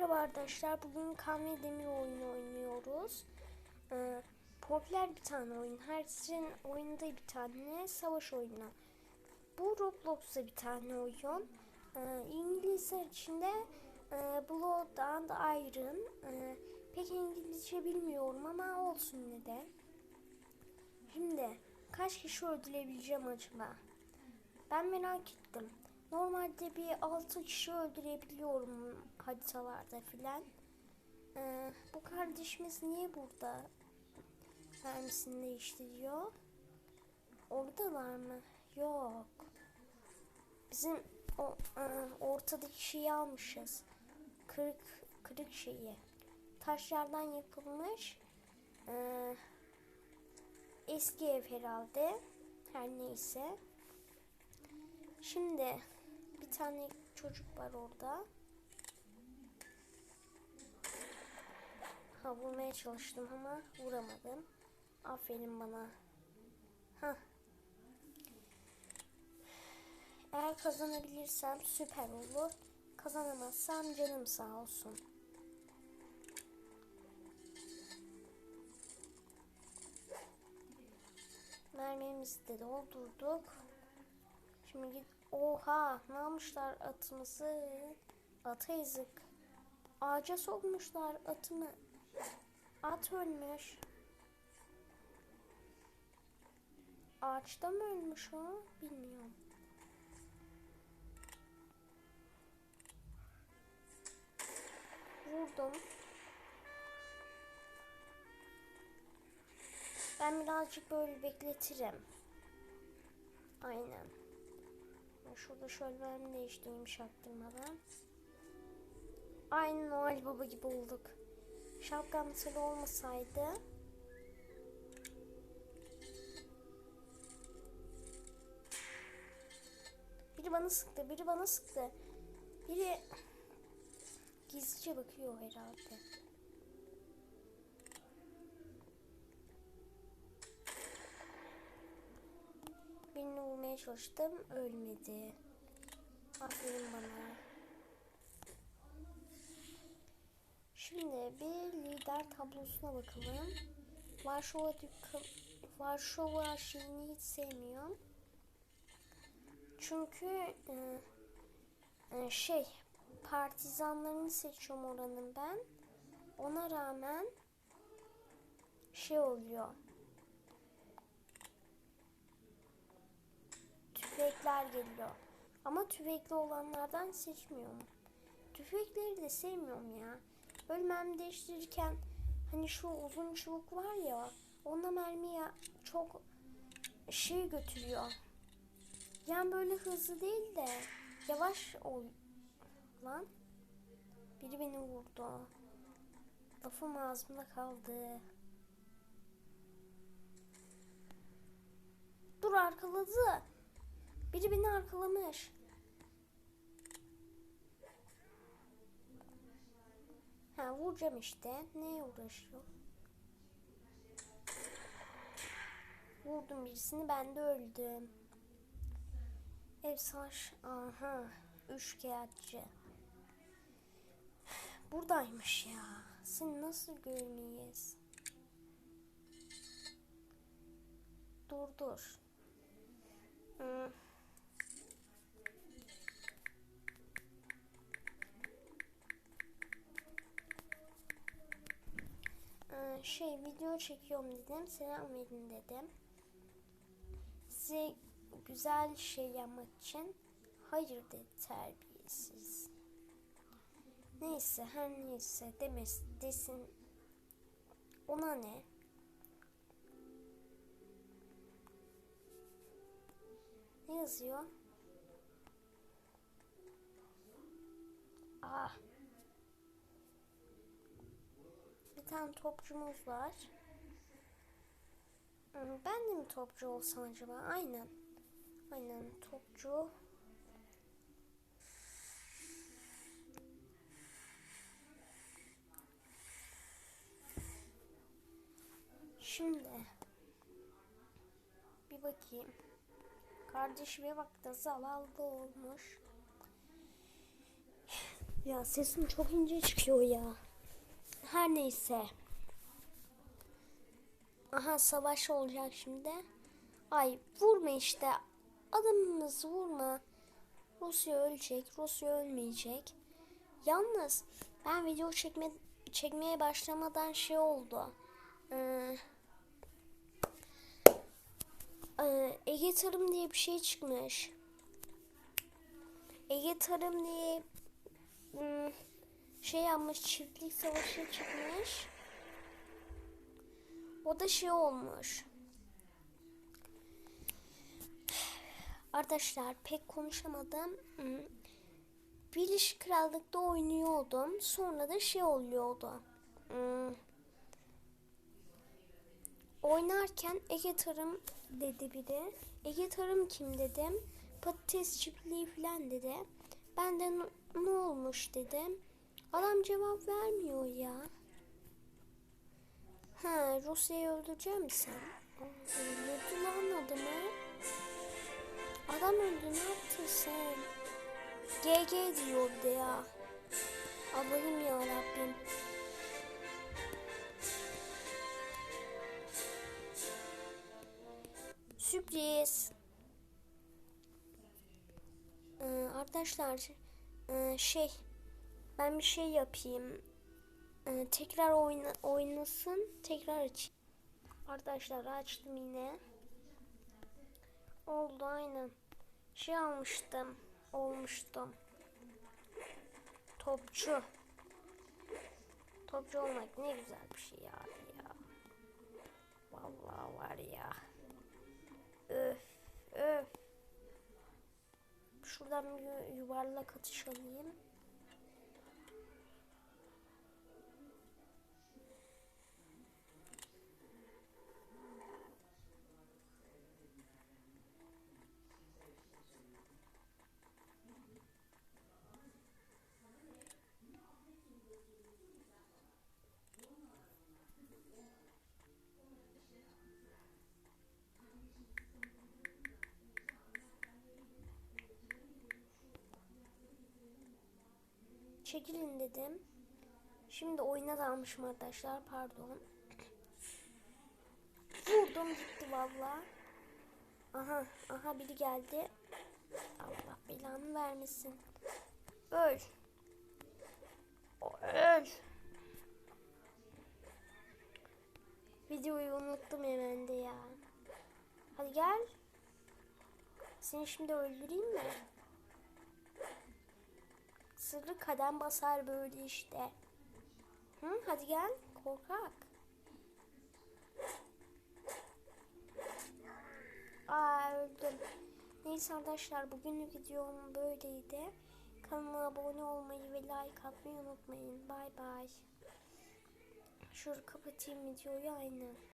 Merhaba arkadaşlar. Bugün kan ve demir oyunu oynuyoruz. Ee, popüler bir tane oyun. Herkesin oyunda bir tane savaş oyunu. Bu Roblox'ta bir tane oyun. Ee, İngilizler içinde e, Blood and Iron. Ee, pek İngilizce bilmiyorum ama olsun yine de. Şimdi kaç kişi öldürebileceğim acaba? Ben merak ettim. Normalde bir 6 kişi öldürebiliyorum haritalarda filan. Ee, bu kardeşimiz niye burada mermisini değiştiriyor? Oradalar mı? Yok. Bizim o e, ortadaki şeyi almışız. Kırık kırık şeyi. Taşlardan yapılmış. Ee, eski ev herhalde. Her neyse. Şimdi bir tane çocuk var orada. Ha vurmaya çalıştım ama vuramadım. Aferin bana. Ha. Eğer kazanabilirsem süper olur. Kazanamazsam canım sağ olsun. Mermimizi de doldurduk. Şimdi git. Oha ne yapmışlar atımızı? Ata yazık. Ağaca sokmuşlar atımı. At ölmüş. Ağaçta mı ölmüş o? Bilmiyorum. Vurdum. Ben birazcık böyle bekletirim. Aynen. Ben Şurada şöyle mermi değiştireyim çaktırmadan. Aynı Noel Baba gibi olduk. Şapkam mesela olmasaydı Biri bana sıktı, biri bana sıktı. Biri gizlice bakıyor herhalde. Birini vurmaya çalıştım, ölmedi. Aferin bana. Şimdi bir lider tablosuna bakalım. Varşova Varşova şeyini hiç sevmiyorum. Çünkü e, e, şey partizanlarını seçiyorum oranın ben. Ona rağmen şey oluyor. Tüfekler geliyor. Ama tüfekli olanlardan seçmiyorum. Tüfekleri de sevmiyorum ya. Böyle mermi değiştirirken hani şu uzun çubuk var ya ona mermiye çok şey götürüyor. Yani böyle hızlı değil de yavaş ol lan. Biri beni vurdu. Lafım ağzımda kaldı. Dur arkaladı. Biri beni arkalamış. Ha vuracağım işte. Neye uğraşıyor? Vurdum birisini ben de öldüm. Ev savaş. Aha. Üçkağıtçı. Buradaymış ya. Seni nasıl görmeyiz? Dur dur. Hmm. Şey video çekiyorum dedim. Selam verin dedim. Size güzel şey yapmak için hayır dedi terbiyesiz. Neyse her neyse demes desin ona ne? Ne yazıyor? Ah. Tane topçumuz var. Hmm, Ben de mi topçu olsam acaba? Aynen. Aynen topçu. Şimdi bir bakayım. Kardeşime bak da zavallı olmuş. Ya sesim çok ince çıkıyor ya. Her neyse. Aha savaş olacak şimdi. Ay vurma işte. Adamımızı vurma. Rusya ölecek. Rusya ölmeyecek. Yalnız ben video çekme, çekmeye başlamadan şey oldu. Ee, e, Ege Tarım diye bir şey çıkmış. Ege Tarım diye hmm, şey yapmış çiftlik savaşı çıkmış. O da şey olmuş. Arkadaşlar pek konuşamadım. Birleşik Krallık'ta oynuyordum. Sonra da şey oluyordu. Oynarken Ege Tarım dedi biri. Ege Tarım kim dedim. Patates çiftliği falan dedi. Ben de "Ne- ne olmuş dedim. Adam cevap vermiyor ya. Ha Rusya'yı öldürecek misin? Aa, Öldürdü lan adamı. Adam öldü ne yaptın sen? GG diyordu ya. Allah'ım ya Rabbim. Sürpriz. Ee, arkadaşlar e, şey ben bir şey yapayım. Ee, tekrar oyna, oynasın. Tekrar aç. Arkadaşlar açtım yine. Oldu aynen. Şey almıştım. Olmuştum. Topçu. Topçu olmak ne güzel bir şey ya. ya. Vallahi var ya. Öf öf. Şuradan bir yu- yuvarlak atış alayım. Çekilin dedim. Şimdi oyuna dalmışım arkadaşlar. Pardon. Vurdum gitti valla. Aha, aha biri geldi. Allah belanı vermesin. Öl. Öl. Videoyu unuttum hemen de ya. Hadi gel. Seni şimdi öldüreyim mi? Sırrı kadem basar böyle işte. Hı, hadi gel korkak. Aa öldüm. Neyse arkadaşlar bugünlük videom böyleydi. Kanalıma abone olmayı ve like atmayı unutmayın. Bay bay. Şurada kapatayım videoyu aynen.